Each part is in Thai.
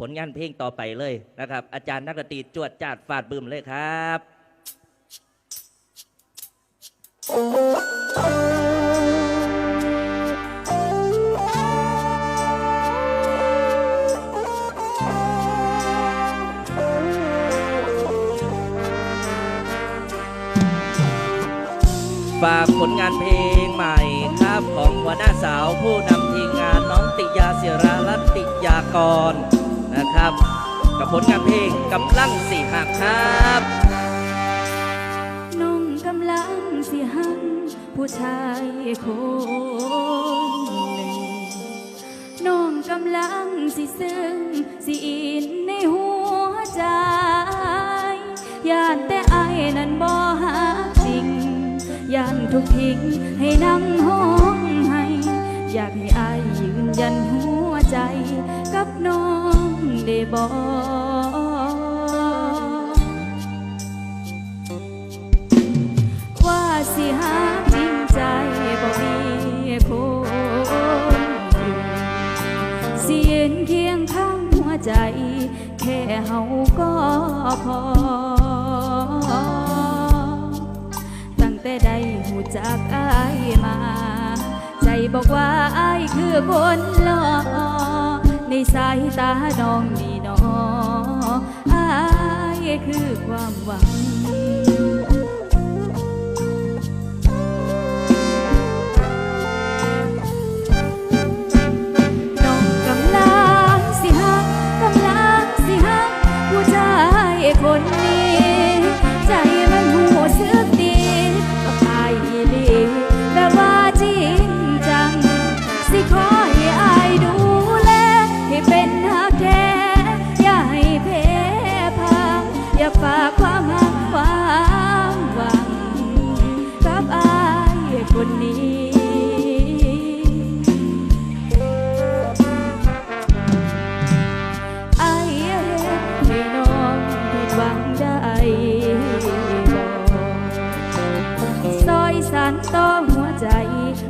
ผลงานเพลงต่อไปเลยนะครับ อาจารย์นักดนตรีจวดจาดฟาดบึมเลยครับ ฝากผลงานเพลงใหม่ครับ ของหัวหน้าสาวผู้นำทีมงานน้องติยาเสียรารัตติยากร นะครับ กับผลงานเพลงกำลังสี่หักครับน้องกำลังสิหักผู้ชายคนหนึ่งน้องกำลังสิซึ้งสิอินในหัวใจยานแต่ไอ้ายนั้นบ่หาจริงยานทุกทิ้งให้นั่งห้องให้ อยากให้อายยืนยันหัวใจกับน้อง ได้บอกว่าสิหาจริงใจบ่มีคนอื่สิยืนเคียงข้างหัวใจ แค่เฮาก็พอ ตั้งแต่ได้หูจักอายมา ใจบอกว่าอายคือคนหล่อ ในสายตาน้องนี่นออายคือความหวัง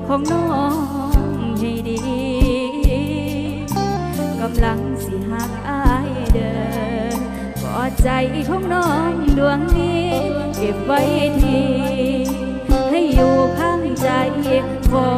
ของน้องให้ดี กำลังสิหักอายเดินกอดใจของน้องดวงนี้เก็บไว้ที ให้อยู่ข้างใจขอ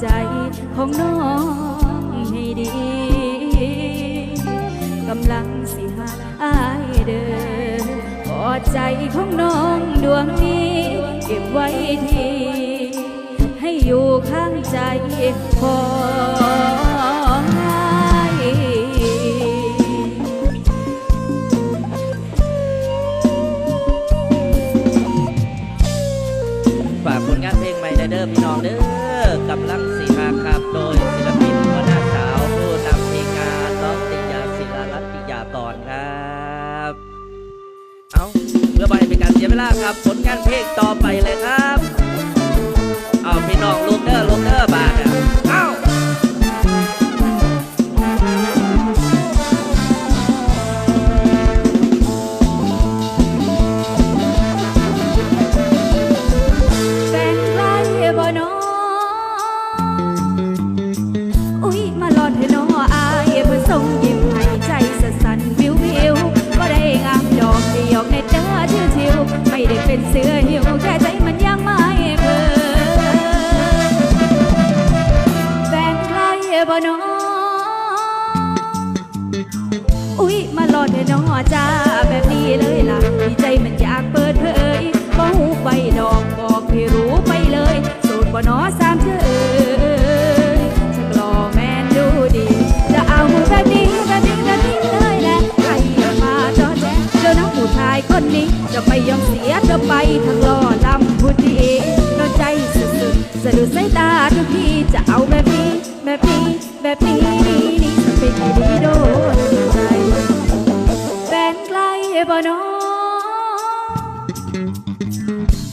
ใจของน้องให้ดีกำลังสิหาอายเดินกอดใจของน้องดวงนี้ เก็บไว้ที ให้อยู่ข้างใจพอ ลาครับผลงานเพลงต่อไปและ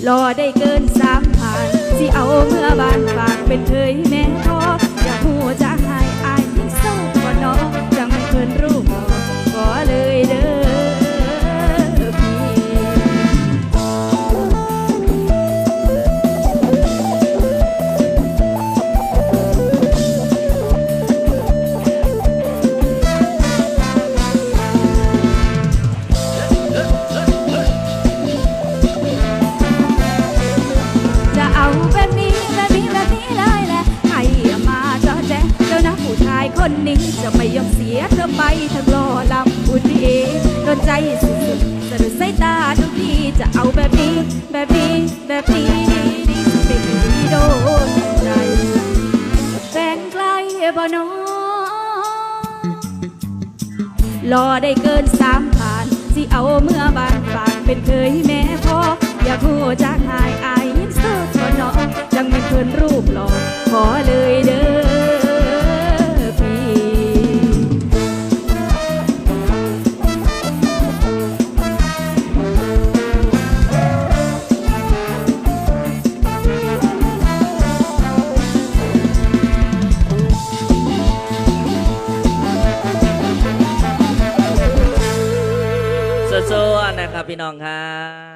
รอได้เกินสามผ่านสิเอาเมื่อบานฝากเป็นเคยแม่พออยากหัวจะหายอายยิ่งเศร้ากว่าน้องจังเพิ่นรู้ คนนี้จะไม่ยอมเสียเธอไปทั้งรอลำบุญเองโดนใจสุดๆสะดุดสายตาทุกทีจะเอาแบบนี้ แบบนี้ แบบนี้เปคดีโดนใจแฟนไกลบ่น้อรอได้เกินสามผ่านสิเอาเมื่อบานฝากเป็นเคยแม่พ่ออยากพูดจากหายอายยิ้มสุดก็น้องจังไม่เคินรูปหล่อขอเลยเด้อ พี่น้องครับ